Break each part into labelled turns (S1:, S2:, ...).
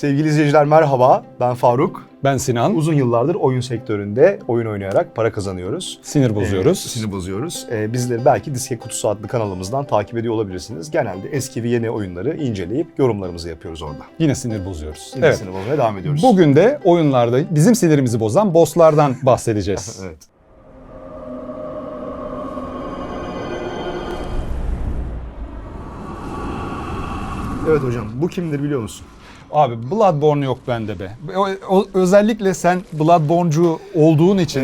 S1: Sevgili izleyiciler merhaba, ben Faruk.
S2: Ben Sinan.
S1: Uzun yıllardır oyun sektöründe oyun oynayarak para kazanıyoruz.
S2: Sinir bozuyoruz.
S1: Ee, sinir bozuyoruz. Ee, bizleri belki Disket Kutusu adlı kanalımızdan takip ediyor olabilirsiniz. Genelde eski ve yeni oyunları inceleyip yorumlarımızı yapıyoruz orada.
S2: Yine sinir bozuyoruz.
S1: Yine
S2: evet.
S1: sinir bozmaya devam ediyoruz.
S2: Bugün de oyunlarda bizim sinirimizi bozan bosslardan bahsedeceğiz.
S1: Evet. Evet hocam, bu kimdir biliyor musun?
S2: Abi Bloodborne yok bende be. O, o- özellikle sen Bloodborne'cu olduğun için,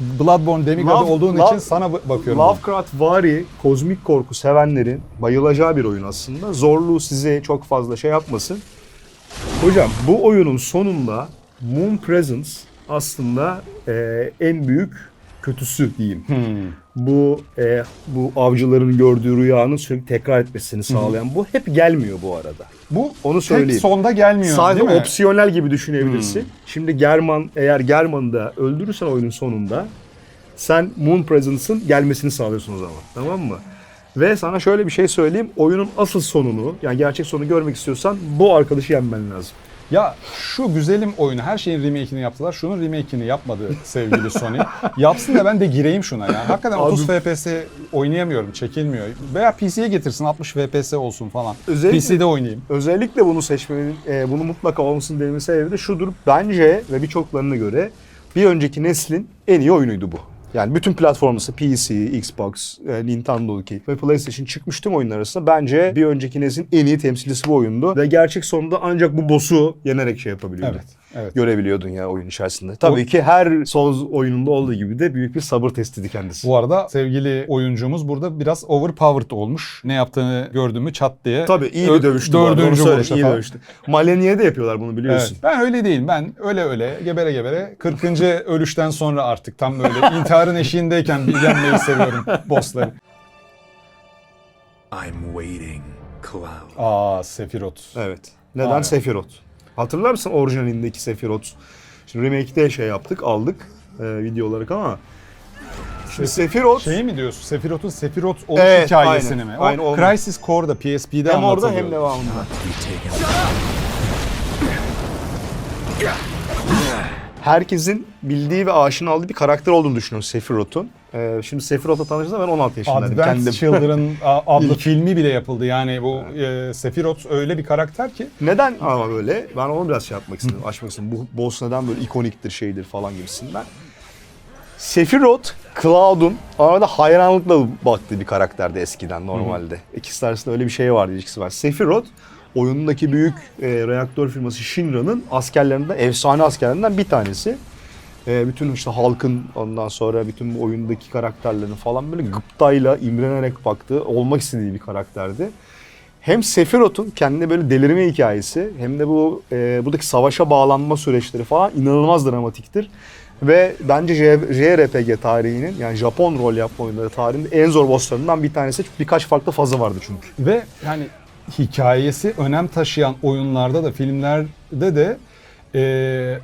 S2: Bloodborne demigadı
S1: Love-
S2: olduğun
S1: Love-
S2: için sana bakıyorum.
S1: Lovecraft vari kozmik korku sevenlerin bayılacağı bir oyun aslında. Zorluğu size çok fazla şey yapmasın. Hocam bu oyunun sonunda Moon Presence aslında e, en büyük kötüsü diyeyim.
S2: Hmm.
S1: Bu e, bu avcıların gördüğü rüyanın sürekli tekrar etmesini sağlayan bu hep gelmiyor bu arada.
S2: Bu
S1: Onu
S2: tek
S1: söyleyeyim.
S2: sonda gelmiyor
S1: Sadece
S2: değil mi?
S1: opsiyonel gibi düşünebilirsin. Şimdi German eğer German'ı da öldürürsen oyunun sonunda sen Moon Presence'ın gelmesini sağlıyorsun o zaman. Tamam mı? Ve sana şöyle bir şey söyleyeyim. Oyunun asıl sonunu yani gerçek sonunu görmek istiyorsan bu arkadaşı yenmen lazım.
S2: Ya şu güzelim oyunu her şeyin remake'ini yaptılar. Şunun remake'ini yapmadı sevgili Sony. Yapsın da ben de gireyim şuna ya. Hakikaten
S1: Abi-
S2: 30 FPS oynayamıyorum, çekilmiyor. Veya PC'ye getirsin 60 FPS olsun falan.
S1: Özellikle-
S2: PC'de oynayayım.
S1: Özellikle bunu seçmenin, e, bunu mutlaka olmasını dememin sebebi de şudur. Bence ve birçoklarına göre bir önceki neslin en iyi oyunuydu bu. Yani bütün platformları PC, Xbox, e, Nintendo'daki ve PlayStation çıkmış tüm oyunlar arasında bence bir önceki neslin en iyi temsilcisi bu oyundu. Ve gerçek sonunda ancak bu boss'u yenerek şey yapabiliyordun.
S2: Evet, evet.
S1: Görebiliyordun ya oyun içerisinde. Tabii ki her Souls oyununda olduğu gibi de büyük bir sabır testiydi kendisi.
S2: Bu arada sevgili oyuncumuz burada biraz overpowered olmuş. Ne yaptığını gördüğümü çat diye.
S1: Tabii iyi bir dövüştü.
S2: Dördüncü vuruşa
S1: iyi
S2: falan.
S1: dövüştü. Maleniye de yapıyorlar bunu biliyorsun.
S2: Evet. Ben öyle değilim. Ben öyle öyle gebere gebere 40. ölüşten sonra artık tam böyle intiharın eşiğindeyken yenmeyi seviyorum bossları.
S3: I'm waiting, Cloud.
S2: Aa Sephiroth.
S1: Evet. Neden
S2: Aynen.
S1: Sephiroth? Hatırlar mısın orijinalindeki Sephiroth? Şimdi remake'de şey yaptık, aldık e, video olarak ama Şimdi Sephiroth
S2: Şeyi mi diyorsun? Sephiroth'un Sephiroth oluş
S1: Evet,
S2: hikayesini
S1: aynen.
S2: mi? O
S1: Aynen.
S2: Crisis Core'da PSP'de
S1: hem orada
S2: anlatılıyor.
S1: hem devamında. Herkesin bildiği ve aşina olduğu bir karakter olduğunu düşünüyorum Sephiroth'un. E, şimdi Sephiroth'la tanıştığımda ben 16 yaşındaydım.
S2: Advent
S1: Kendim.
S2: Children adlı filmi bile yapıldı. Yani bu e, Sephiroth öyle bir karakter ki
S1: Neden ama böyle? Ben onu biraz şey yapmak istedim, açmak istedim. Bu boss neden böyle ikoniktir, şeydir falan gibisinden. Sephiroth, Cloud'un arada hayranlıkla baktığı bir karakterdi eskiden normalde. İkisi arasında öyle bir şey vardı, ilişkisi var. Sephiroth, oyunundaki büyük e, reaktör firması Shinra'nın askerlerinden, efsane askerlerinden bir tanesi. E, bütün işte halkın ondan sonra bütün bu oyundaki karakterlerin falan böyle gıptayla imrenerek baktığı, olmak istediği bir karakterdi hem Sephiroth'un kendine böyle delirme hikayesi hem de bu e, buradaki savaşa bağlanma süreçleri falan inanılmaz dramatiktir. Ve bence JRPG tarihinin yani Japon rol yapma oyunları tarihinin en zor bosslarından bir tanesi. Çünkü birkaç farklı fazı vardı çünkü.
S2: ve yani hikayesi önem taşıyan oyunlarda da filmlerde de e,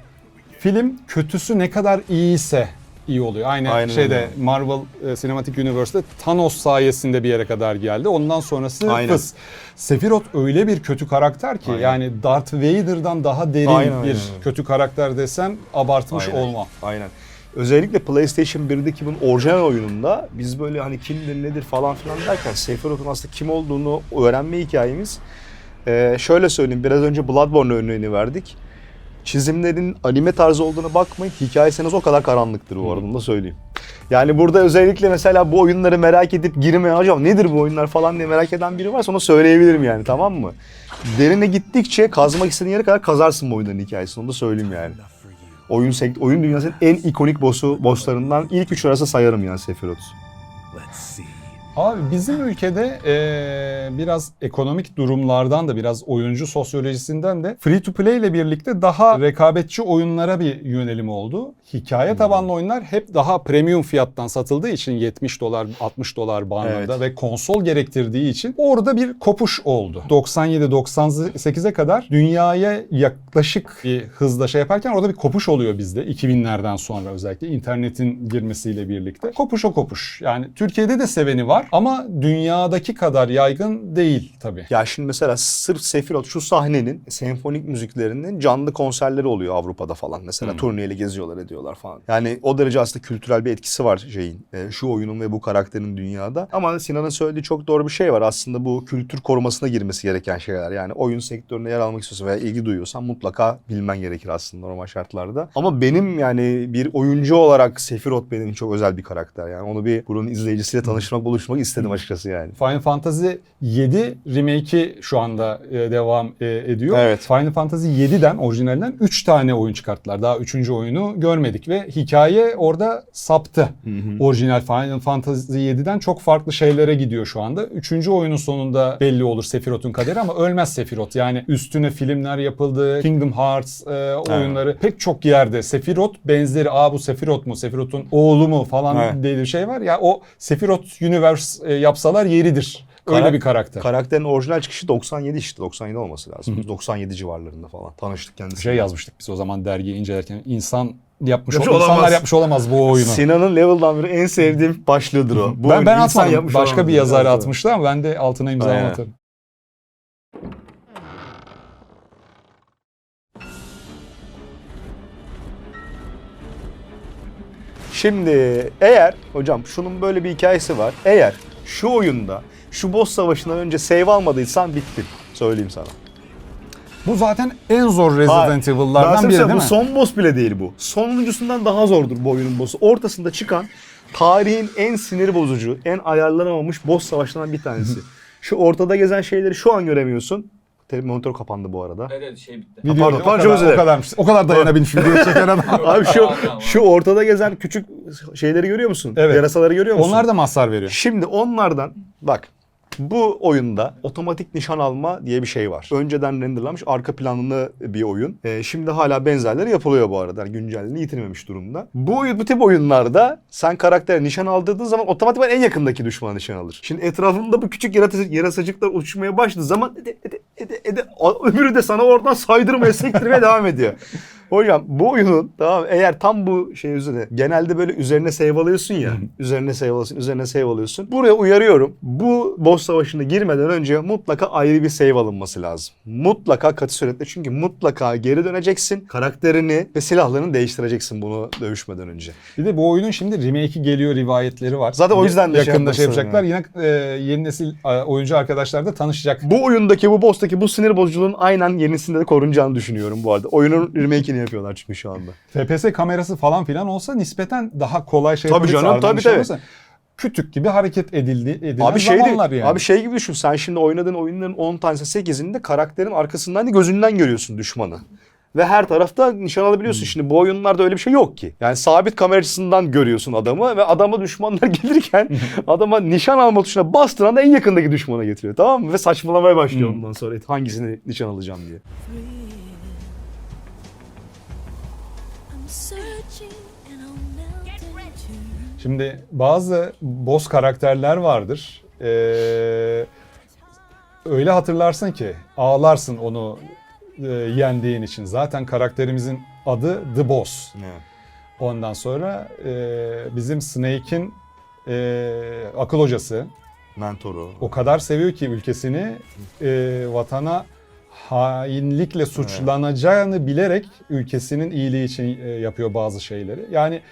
S2: film kötüsü ne kadar iyiyse iyi oluyor. Aynı
S1: Aynen
S2: şeyde
S1: öyle.
S2: Marvel e, Cinematic Universe'de Thanos sayesinde bir yere kadar geldi. Ondan sonrası
S1: Aynen.
S2: fıs. Sephiroth öyle bir kötü karakter ki
S1: Aynen.
S2: yani Darth Vader'dan daha derin
S1: Aynen,
S2: bir
S1: aynen.
S2: kötü karakter desem abartmış
S1: Aynen.
S2: olma.
S1: Aynen. Özellikle PlayStation 1'deki bunun orijinal oyununda biz böyle hani kimdir nedir falan filan derken Sephiroth'un aslında kim olduğunu öğrenme hikayemiz Ee, şöyle söyleyeyim biraz önce Bloodborne örneğini verdik. Çizimlerin anime tarzı olduğuna bakmayın. Hikayesiniz o kadar karanlıktır bu arada onu da söyleyeyim. Yani burada özellikle mesela bu oyunları merak edip girmeye hocam nedir bu oyunlar falan diye merak eden biri varsa onu söyleyebilirim yani tamam mı? Derine gittikçe kazmak istediğin yere kadar kazarsın bu oyunların hikayesini onu da söyleyeyim yani. Oyun sekt oyun dünyasının en ikonik boss'u bosslarından ilk üç arası sayarım yani Sephiroth.
S3: Let's see.
S2: Abi bizim ülkede eee, biraz ekonomik durumlardan da biraz oyuncu sosyolojisinden de free to play ile birlikte daha rekabetçi oyunlara bir yönelim oldu. Hikaye tabanlı oyunlar hep daha premium fiyattan satıldığı için 70 dolar 60 dolar bandında
S1: Evet.
S2: ve konsol gerektirdiği için orada bir kopuş oldu. 97-98'e kadar dünyaya yaklaşık bir hızla şey yaparken orada bir kopuş oluyor bizde 2000'lerden sonra özellikle internetin girmesiyle birlikte. Kopuş o kopuş. Yani Türkiye'de de seveni var ama dünyadaki kadar yaygın değil tabii.
S1: Ya şimdi mesela sırf Sephiroth şu sahnenin senfonik müziklerinin canlı konserleri oluyor Avrupa'da falan. Mesela
S2: Hmm.
S1: turneyle geziyorlar ediyorlar falan. Yani o derece aslında kültürel bir etkisi var şeyin. e, şu oyunun ve bu karakterin dünyada. Ama Sinan'ın söylediği çok doğru bir şey var. Aslında bu kültür korumasına girmesi gereken şeyler. Yani oyun sektörüne yer almak istiyorsan veya ilgi duyuyorsan mutlaka bilmen gerekir aslında normal şartlarda. Ama benim yani bir oyuncu olarak Sephiroth benim çok özel bir karakter. Yani onu bir bunun izleyicisiyle tanışmak, buluşmak istedim açıkçası yani.
S2: Final Fantasy 7 remake'i şu anda e, devam e, ediyor.
S1: Evet.
S2: Final Fantasy 7'den orijinalinden 3 tane oyun çıkarttılar. Daha 3. oyunu görmedik ve hikaye orada saptı. Orijinal Final Fantasy 7'den çok farklı şeylere gidiyor şu anda. 3. oyunun sonunda belli olur Sephiroth'un kaderi ama ölmez Sephiroth. Yani üstüne filmler yapıldı. Kingdom Hearts e, oyunları pek çok yerde Sephiroth benzeri. Aa bu Sephiroth mu? Sephiroth'un oğlu mu falan
S1: Evet.
S2: diye bir şey var. Ya o Sephiroth Universe e, yapsalar yeridir. Öyle
S1: Karak-
S2: bir karakter.
S1: Karakterin orijinal çıkışı 97 işte. 97 olması lazım. 97 civarlarında falan. Tanıştık kendisiyle.
S2: şey yazmıştık biz o zaman dergiyi incelerken. insan yapmış,
S1: Yapmış
S2: ol- insanlar
S1: olamaz.
S2: yapmış olamaz bu oyunu.
S1: Sinan'ın Level'dan beri en sevdiğim başlığıdır o. Bu
S2: ben ben atmadım. Başka
S1: olamaz
S2: bir yazar atmıştı ama ben de altına imza atarım.
S1: Şimdi eğer hocam şunun böyle bir hikayesi var. Eğer şu oyunda şu boss savaşından önce save almadıysan bittin. Söyleyeyim sana.
S2: Bu zaten en zor. Resident Evil'lardan biri değil
S1: bu
S2: mi?
S1: son boss bile değil bu. Sonuncusundan daha zordur bu oyunun boss'u. Ortasında çıkan tarihin en sinir bozucu, en ayarlanamamış boss savaşlarından bir tanesi. şu ortada gezen şeyleri şu an göremiyorsun. Te- Monitör kapandı bu arada.
S4: Evet evet şey bitti.
S2: Video
S1: Pardon,
S2: o, kadar,
S1: dilerim.
S2: o kadarmış. O kadar dayanabilmiş video çeken adam.
S1: Abi şu
S4: Tamam,
S1: şu ortada gezen küçük şeyleri görüyor musun?
S2: Evet.
S1: Yarasaları görüyor musun?
S2: Onlar da mazhar veriyor.
S1: Şimdi onlardan bak bu oyunda otomatik nişan alma diye bir şey var. Önceden renderlanmış arka planlı bir oyun. Ee, şimdi hala benzerleri yapılıyor bu arada. Yani güncelliğini yitirmemiş durumda. Bu, oyun, bu tip oyunlarda sen karaktere nişan aldırdığın zaman otomatikman en yakındaki düşmana nişan alır. Şimdi etrafında bu küçük yarasa- yarasacıklar uçuşmaya başladığı zaman ede, ede, ede, ede, öbürü de sana oradan saydırmaya sektirmeye devam ediyor. Hocam bu oyunun tamam eğer tam bu şey üzerine genelde böyle üzerine save alıyorsun ya. üzerine save alıyorsun, üzerine save alıyorsun. Buraya uyarıyorum. Bu boss savaşına girmeden önce mutlaka ayrı bir save alınması lazım. Mutlaka katı suretle çünkü mutlaka geri döneceksin. Karakterini ve silahlarını değiştireceksin bunu dövüşmeden önce.
S2: Bir de bu oyunun şimdi remake'i geliyor rivayetleri var.
S1: Zaten o yüzden de şey
S2: yakında şey
S1: istedim
S2: yapacaklar. Yine e, yeni nesil e, oyuncu arkadaşlar da tanışacak.
S1: Bu oyundaki bu boss'taki bu sinir bozuculuğun aynen yenisinde de korunacağını düşünüyorum bu arada. Oyunun remake'ini yapıyorlar çünkü şu anda.
S2: FPS kamerası falan filan olsa nispeten daha kolay şey
S1: Tabii canım, tabii,
S2: şey
S1: tabii.
S2: olursa kütük gibi hareket edildi edilen
S1: Abi şey,
S2: zamanlar yani.
S1: abi şey gibi düşün. Sen şimdi oynadığın oyunların 10 tanesi 8'inde karakterin arkasından değil gözünden görüyorsun düşmanı. Ve her tarafta nişan alabiliyorsun.
S2: Hmm.
S1: Şimdi bu oyunlarda öyle bir şey yok ki. Yani sabit kamera açısından görüyorsun adamı ve adama düşmanlar gelirken adama nişan alma tuşuna bastıran anda en yakındaki düşmana getiriyor. Tamam mı? Ve saçmalamaya başlıyor
S2: Hmm.
S1: ondan sonra hangisini nişan alacağım diye.
S2: Şimdi bazı boss karakterler vardır. Ee, öyle hatırlarsın ki ağlarsın onu e, yendiğin için. Zaten karakterimizin adı The Boss. Ondan sonra e, bizim Snake'in e, akıl hocası
S1: Mentoru.
S2: o kadar seviyor ki ülkesini e, vatana hainlikle suçlanacağını bilerek ülkesinin iyiliği için e, yapıyor bazı şeyleri. Yani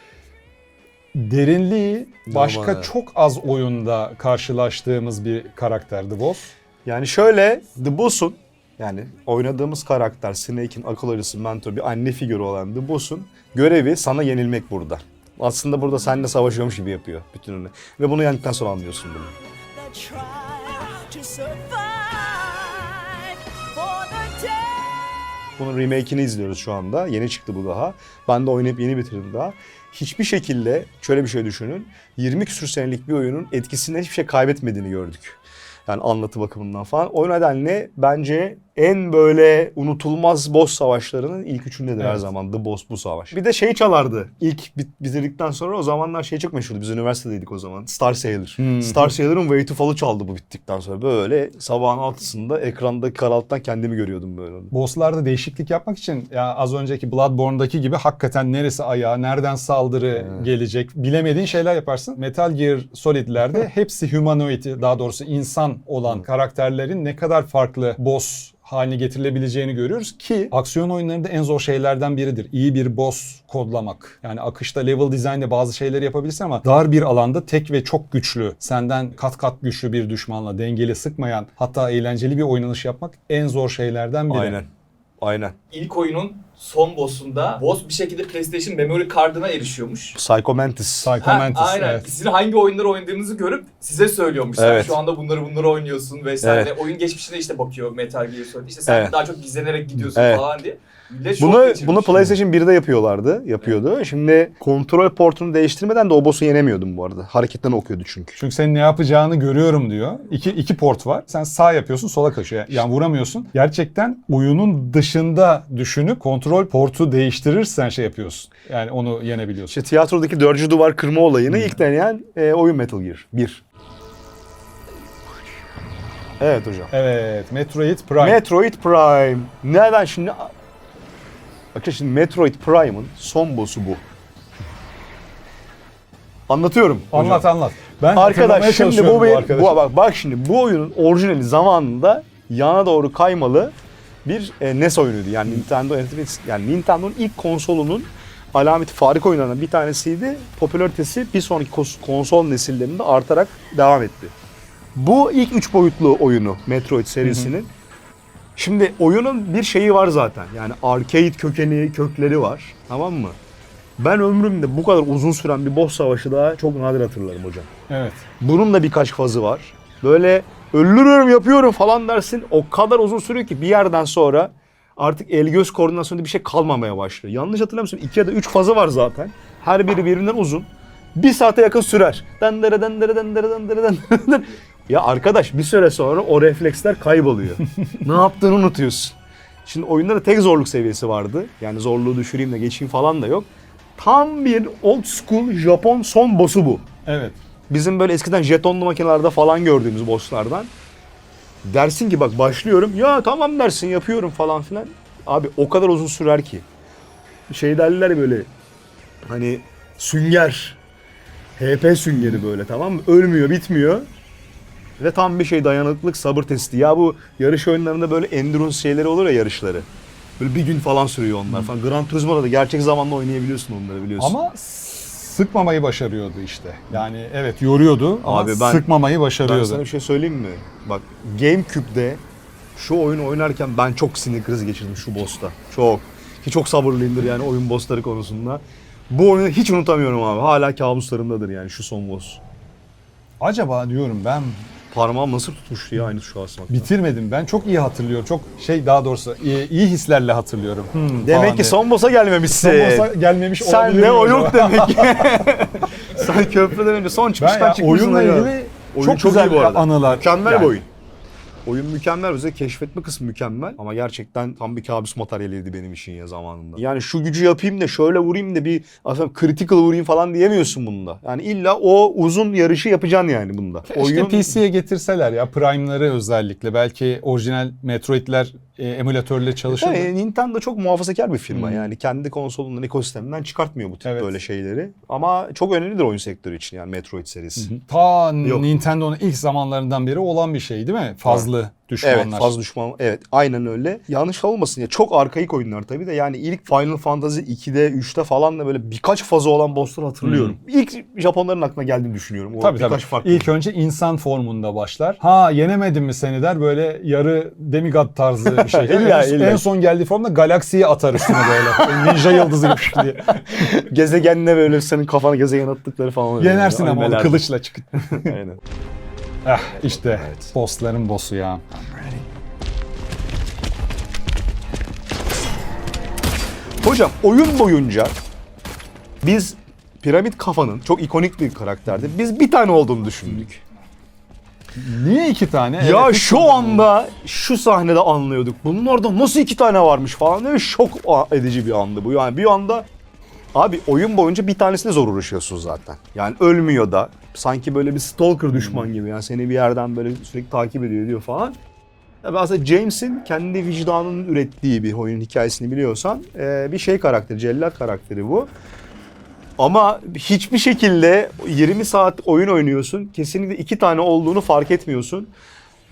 S2: derinliği başka
S1: Normal.
S2: çok az oyunda karşılaştığımız bir karakter The Boss.
S1: Yani şöyle The Boss'un yani oynadığımız karakter Snake'in akıl hocası, mentor bir anne figürü olan The Boss'un görevi sana yenilmek burada. Aslında burada seninle savaşıyormuş gibi yapıyor bütününü. Ve bunu yendikten sonra anlıyorsun bunu. Bunun remake'ini izliyoruz şu anda. Yeni çıktı bu daha. Ben de oynayıp yeni bitirdim daha. Hiçbir şekilde şöyle bir şey düşünün. 20 küsür senelik bir oyunun etkisinden hiçbir şey kaybetmediğini gördük. Yani anlatı bakımından falan. O nedenle bence en böyle unutulmaz boss savaşlarının ilk üçündedir her
S2: Evet.
S1: zaman. The Boss bu savaş. Bir de şey çalardı. İlk bit- bitirdikten sonra o zamanlar şey çok meşhurdu. Biz üniversitedeydik o zaman. Star Sailor.
S2: Hmm.
S1: Star Sailor'ın Way to Fall'u çaldı bu bittikten sonra. Böyle sabahın altısında ekranda karalttan kendimi görüyordum böyle.
S2: Bosslarda değişiklik yapmak için ya az önceki Bloodborne'daki gibi hakikaten neresi ayağı, nereden saldırı gelecek bilemediğin şeyler yaparsın. Metal Gear Solid'lerde hepsi humanoid daha doğrusu insan olan karakterlerin ne kadar farklı boss haline getirilebileceğini görüyoruz ki aksiyon oyunlarında en zor şeylerden biridir. İyi bir boss kodlamak. Yani akışta level design'de bazı şeyleri yapabilirsin ama dar bir alanda tek ve çok güçlü, senden kat kat güçlü bir düşmanla dengeli sıkmayan hatta eğlenceli bir oynanış yapmak en zor şeylerden biri.
S1: Aynen. Aynen.
S4: İlk oyunun son boss'unda boss bir şekilde PlayStation memory kartına erişiyormuş.
S1: Psycho Mantis.
S2: Psycho
S4: Ha,
S2: Mantis,
S4: aynen.
S2: evet.
S4: Sizin hangi oyunları oynadığınızı görüp size söylüyormuş. Sen
S1: Evet.
S4: şu anda bunları bunları oynuyorsun vesaire.
S1: Evet.
S4: Oyun geçmişine işte bakıyor Metal Gear Solid. İşte sen
S1: Evet.
S4: daha çok gizlenerek gidiyorsun
S1: Evet.
S4: falan diye.
S1: Bunu bunu PlayStation 1'de yapıyorlardı, yapıyordu. Şimdi kontrol portunu değiştirmeden de o boss'u yenemiyordum bu arada. Hareketten okuyordu çünkü.
S2: Çünkü senin ne yapacağını görüyorum diyor. İki, iki port var. Sen sağ yapıyorsun sola kaçıyor. Yani vuramıyorsun. Gerçekten oyunun dışında düşünüp kontrol portu değiştirirsen şey yapıyorsun. Yani onu yenebiliyorsun.
S1: İşte tiyatrodaki dördüncü duvar kırma olayını ilk deneyen e, oyun Metal Gear 1. Evet hocam.
S2: Evet. Metroid Prime.
S1: Metroid Prime. Neden şimdi? Bakın şimdi Metroid Prime'ın son boss'u bu. Anlatıyorum. hocam.
S2: anlat anlat. Ben hatırlamaya
S1: Arkadaş şimdi
S2: çalışıyorum
S1: bu, bir,
S2: arkadaşı.
S1: bu bak bak şimdi bu oyunun orijinali zamanında yana doğru kaymalı bir e, NES oyunuydu. Yani Nintendo yani Nintendo'nun ilk konsolunun alameti fark oyunlarından bir tanesiydi. Popülaritesi bir sonraki kos- konsol nesillerinde artarak devam etti. Bu ilk üç boyutlu oyunu Metroid serisinin. Şimdi oyunun bir şeyi var zaten. Yani arcade kökeni, kökleri var. Tamam mı? Ben ömrümde bu kadar uzun süren bir boss savaşı daha çok nadir hatırlarım hocam.
S2: Evet.
S1: Bunun da birkaç fazı var. Böyle öldürüyorum yapıyorum falan dersin. O kadar uzun sürüyor ki bir yerden sonra artık el göz koordinasyonunda bir şey kalmamaya başlıyor. Yanlış hatırlamıyorsun iki ya da üç fazı var zaten. Her biri birbirinden uzun. Bir saate yakın sürer. Dendere dendere dendere dendere dendere. Ya arkadaş bir süre sonra o refleksler kayboluyor. ne yaptığını unutuyorsun. Şimdi oyunda da tek zorluk seviyesi vardı. Yani zorluğu düşüreyim de geçeyim falan da yok. Tam bir old school Japon son boss'u bu
S2: Evet.
S1: bizim böyle eskiden jetonlu makinelerde falan gördüğümüz bosslardan. Dersin ki bak başlıyorum. Ya tamam dersin yapıyorum falan filan. Abi o kadar uzun sürer ki. Şey derler böyle hani sünger. HP süngeri böyle tamam mı? Ölmüyor bitmiyor. Ve tam bir şey dayanıklılık sabır testi. Ya bu yarış oyunlarında böyle endurance şeyleri olur ya yarışları. Böyle bir gün falan sürüyor onlar falan. Gran Turismo'da da gerçek zamanlı oynayabiliyorsun onları biliyorsun.
S2: Ama sıkmamayı başarıyordu işte. Yani evet yoruyordu ama
S1: Abi ben-
S2: sıkmamayı
S1: Ben
S2: başarıyordu.
S1: sana bir şey söyleyeyim mi? Bak GameCube'de şu oyunu oynarken ben çok sinir krizi geçirdim şu boss'ta. Çok. Ki çok sabırlıyımdır yani oyun boss'ları konusunda. Bu oyunu hiç unutamıyorum abi. Hala kabuslarımdadır yani şu son boss.
S2: Acaba diyorum ben
S1: Parmağım nasıl tutmuştu ya aynı şu asmakta.
S2: bitirmedim. Ben çok iyi hatırlıyorum. Çok şey daha doğrusu iyi, iyi hislerle hatırlıyorum. Hmm,
S1: Demek ki
S2: diye.
S1: son boss'a gelmemişsin.
S2: Son boss'a gelmemiş
S1: Sen
S2: olabilir
S1: ne
S2: miyim
S1: o
S2: acaba?
S1: yok demek ki. Sen köprüden önce son
S2: Ben
S1: çıkıştan
S2: ya,
S1: çıkmışsın.
S2: oyunla
S1: ya.
S2: ilgili
S1: Oyun
S2: çok,
S1: çok
S2: güzel
S1: bu arada.
S2: anılar.
S1: Mükemmel
S2: Yani
S1: bir oyun. Oyun mükemmel. Özellikle keşfetme kısmı mükemmel. Ama gerçekten tam bir kabus materyaliydi benim için ya zamanında. Yani şu gücü yapayım da şöyle vurayım da bir aslında critical vurayım falan diyemiyorsun bunda. Yani illa o uzun yarışı yapacaksın yani bunda.
S2: Keşke PC'ye getirseler ya Prime'ları özellikle. Belki orijinal Metroid'ler e, emülatörle çalışır.
S1: Yani Nintendo çok muhafazakar bir firma.
S2: Hmm.
S1: Yani kendi konsolundan, ekosisteminden çıkartmıyor bu tip
S2: Evet.
S1: böyle şeyleri. Ama çok önemlidir oyun sektörü için yani Metroid serisi.
S2: Ta
S1: Yok.
S2: Nintendo'nun ilk zamanlarından beri olan bir şey değil mi? Fazlı düşmanlar.
S1: Evet fazla düşman. Evet aynen öyle. Yanlış olmasın ya çok arkaik oyunlar tabii de yani ilk Final Fantasy 2'de 3'te falan da böyle birkaç fazı olan bosslar hatırlıyorum. İlk Japonların aklına geldiğini düşünüyorum. O
S2: Tabii
S1: birkaç
S2: tabii.
S1: farklı.
S2: İlk önce insan formunda başlar. Ha yenemedim mi seni der böyle yarı demigod tarzı bir şey.
S1: İlla,
S2: en,
S1: illa.
S2: en son geldiği formda galaksiyi atar üstüne böyle. Ninja yıldızı gibi diye.
S1: Gezegenle böyle senin kafana gezegen attıkları falan.
S2: Yenersin ama kılıçla çıkıp.
S1: Aynen.
S2: Ah işte bossların bossu ya.
S1: Hocam oyun boyunca biz Piramit Kafa'nın çok ikonik bir karakterdi. Biz bir tane olduğunu düşündük.
S2: Niye iki tane?
S1: Ya
S2: Evet,
S1: şu anda şu sahnede anlıyorduk. Bunlardan nasıl iki tane varmış falan diye şok edici bir andı bu. Yani bir anda abi oyun boyunca bir tanesine zor uğraşıyorsun zaten. Yani ölmüyor da sanki böyle bir stalker düşman gibi yani seni bir yerden böyle sürekli takip ediyor diyor falan. Tabii aslında James'in kendi vicdanının ürettiği bir oyunun hikayesini biliyorsan eee, bir şey karakteri, cellat karakteri bu. Ama hiçbir şekilde 20 saat oyun oynuyorsun. Kesinlikle iki tane olduğunu fark etmiyorsun.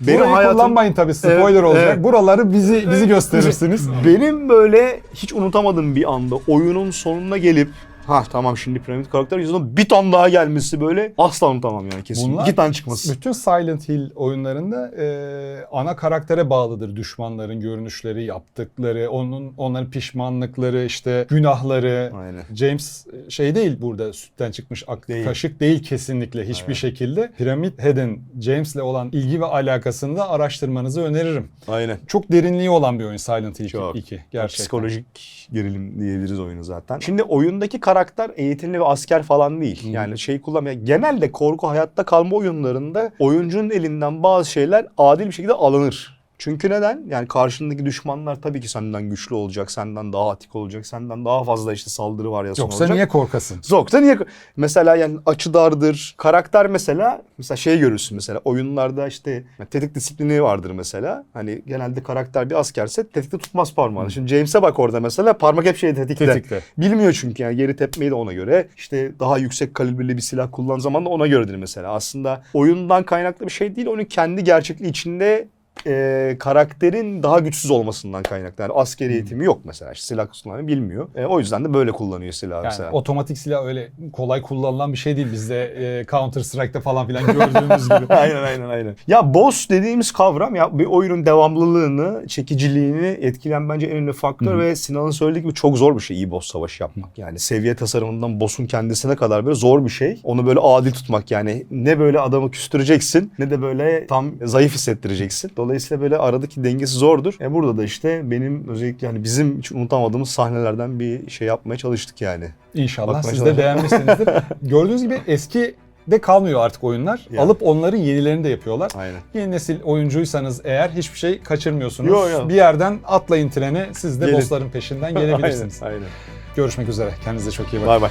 S2: Burayı kullanmayın tabii spoiler
S1: Evet,
S2: olacak.
S1: evet.
S2: Buraları bizi bizi gösterirsiniz.
S1: Benim böyle hiç unutamadığım bir anda oyunun sonuna gelip ha tamam şimdi piramit karakter yüzünden bir tane daha gelmesi böyle asla unutamam yani kesin.
S2: Bunlar
S1: İki tane çıkması.
S2: Bütün Silent Hill oyunlarında e, ana karaktere bağlıdır düşmanların görünüşleri, yaptıkları, onun onların pişmanlıkları, işte günahları.
S1: Aynen.
S2: James e, şey değil burada sütten çıkmış ak
S1: Değil.
S2: kaşık değil kesinlikle hiçbir şekilde. Pyramid Head'in James'le olan ilgi ve alakasını da araştırmanızı öneririm.
S1: Aynen.
S2: Çok derinliği olan bir oyun Silent Hill
S1: Çok.
S2: 2 gerçekten.
S1: Psikolojik gerilim diyebiliriz oyunu zaten. Şimdi oyundaki karakter eğitimli ve asker falan değil. Yani şey kullanmıyor. Genelde korku hayatta kalma oyunlarında oyuncunun elinden bazı şeyler adil bir şekilde alınır. Çünkü neden? Yani karşındaki düşmanlar tabii ki senden güçlü olacak, senden daha atik olacak, senden daha fazla işte saldırı var ya
S2: Yoksa niye korkasın?
S1: Zok'ta niye? Mesela yani açı dardır. Karakter mesela mesela şey görürsün mesela oyunlarda işte tetik disiplini vardır mesela. Hani genelde karakter bir askerse tetikte tutmaz parmağını. Şimdi James'e bak orada mesela parmak hep şey tetikte.
S2: Tetikte.
S1: Bilmiyor çünkü yani geri tepmeyi de ona göre. İşte daha yüksek kalibreli bir silah kullan zaman da ona göredir mesela. Aslında oyundan kaynaklı bir şey değil. Onun kendi gerçekliği içinde e, karakterin daha güçsüz olmasından kaynaklı. Yani askeri eğitimi yok mesela. İşte silah kullanmayı bilmiyor. E, o yüzden de böyle kullanıyor silahı
S2: Yani
S1: mesela.
S2: otomatik silah öyle kolay kullanılan bir şey değil. Bizde e, Counter Strike'da falan filan gördüğümüz gibi.
S1: aynen aynen aynen. Ya boss dediğimiz kavram ya bir oyunun devamlılığını, çekiciliğini etkileyen bence en önemli faktör ve Sinan'ın söylediği gibi çok zor bir şey iyi boss savaşı yapmak. Yani seviye tasarımından boss'un kendisine kadar böyle zor bir şey. Onu böyle adil tutmak yani ne böyle adamı küstüreceksin ne de böyle tam zayıf hissettireceksin. Dolayısıyla böyle aradaki dengesi zordur. E burada da işte benim özellikle yani bizim hiç unutamadığımız sahnelerden bir şey yapmaya çalıştık yani.
S2: İnşallah
S1: Bakmaya
S2: siz de beğenmişsinizdir. Gördüğünüz gibi eski de kalmıyor artık oyunlar.
S1: Ya.
S2: Alıp onların yenilerini de yapıyorlar.
S1: Aynen.
S2: Yeni nesil oyuncuysanız eğer hiçbir şey kaçırmıyorsunuz.
S1: Yo, yo.
S2: Bir yerden atlayın trene siz de
S1: Gelin.
S2: bossların peşinden gelebilirsiniz.
S1: Aynen. aynen.
S2: Görüşmek üzere. Kendinize çok iyi bakın.
S1: Bay bay.